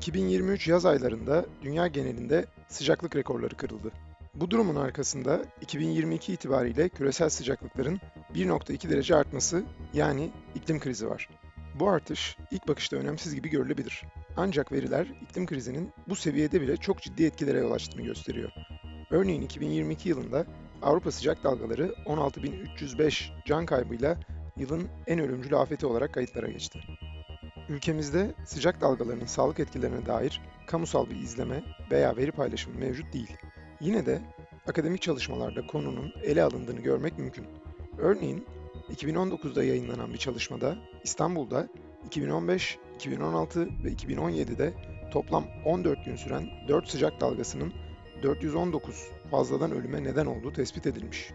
2023 yaz aylarında dünya genelinde sıcaklık rekorları kırıldı. Bu durumun arkasında 2022 itibariyle küresel sıcaklıkların 1.2 derece artması yani iklim krizi var. Bu artış ilk bakışta önemsiz gibi görülebilir. Ancak veriler iklim krizinin bu seviyede bile çok ciddi etkilere yol açtığını gösteriyor. Örneğin 2022 yılında Avrupa sıcak dalgaları 16.305 can kaybıyla yılın en ölümcül afeti olarak kayıtlara geçti. Ülkemizde sıcak dalgalarının sağlık etkilerine dair kamusal bir izleme veya veri paylaşımı mevcut değil. Yine de akademik çalışmalarda konunun ele alındığını görmek mümkün. Örneğin 2019'da yayınlanan bir çalışmada İstanbul'da 2015, 2016 ve 2017'de toplam 14 gün süren 4 sıcak dalgasının 419 fazladan ölüme neden olduğu tespit edilmiş.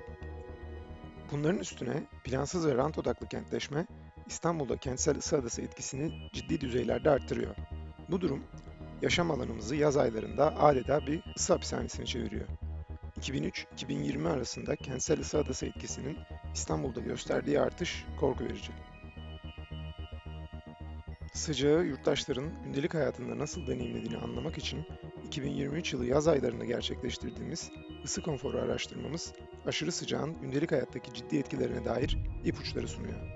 Bunların üstüne plansız ve rant odaklı kentleşme İstanbul'da kentsel ısı adası etkisini ciddi düzeylerde arttırıyor. Bu durum yaşam alanımızı yaz aylarında adeta bir ısı hapishanesine çeviriyor. 2003-2020 arasında kentsel ısı adası etkisinin İstanbul'da gösterdiği artış korku verici. Sıcağı yurttaşların gündelik hayatında nasıl deneyimlediğini anlamak için 2023 yılı yaz aylarında gerçekleştirdiğimiz ısı konforu araştırmamız aşırı sıcağın gündelik hayattaki ciddi etkilerine dair ipuçları sunuyor.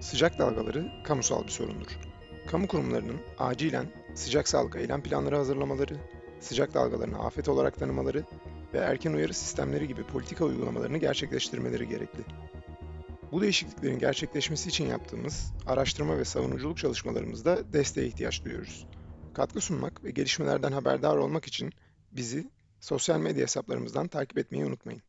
Sıcak dalgaları kamusal bir sorundur. Kamu kurumlarının acilen sıcak sağlık eylem planları hazırlamaları, sıcak dalgalarını afet olarak tanımaları ve erken uyarı sistemleri gibi politika uygulamalarını gerçekleştirmeleri gerekli. Bu değişikliklerin gerçekleşmesi için yaptığımız araştırma ve savunuculuk çalışmalarımızda desteğe ihtiyaç duyuyoruz. Katkı sunmak ve gelişmelerden haberdar olmak için bizi sosyal medya hesaplarımızdan takip etmeyi unutmayın.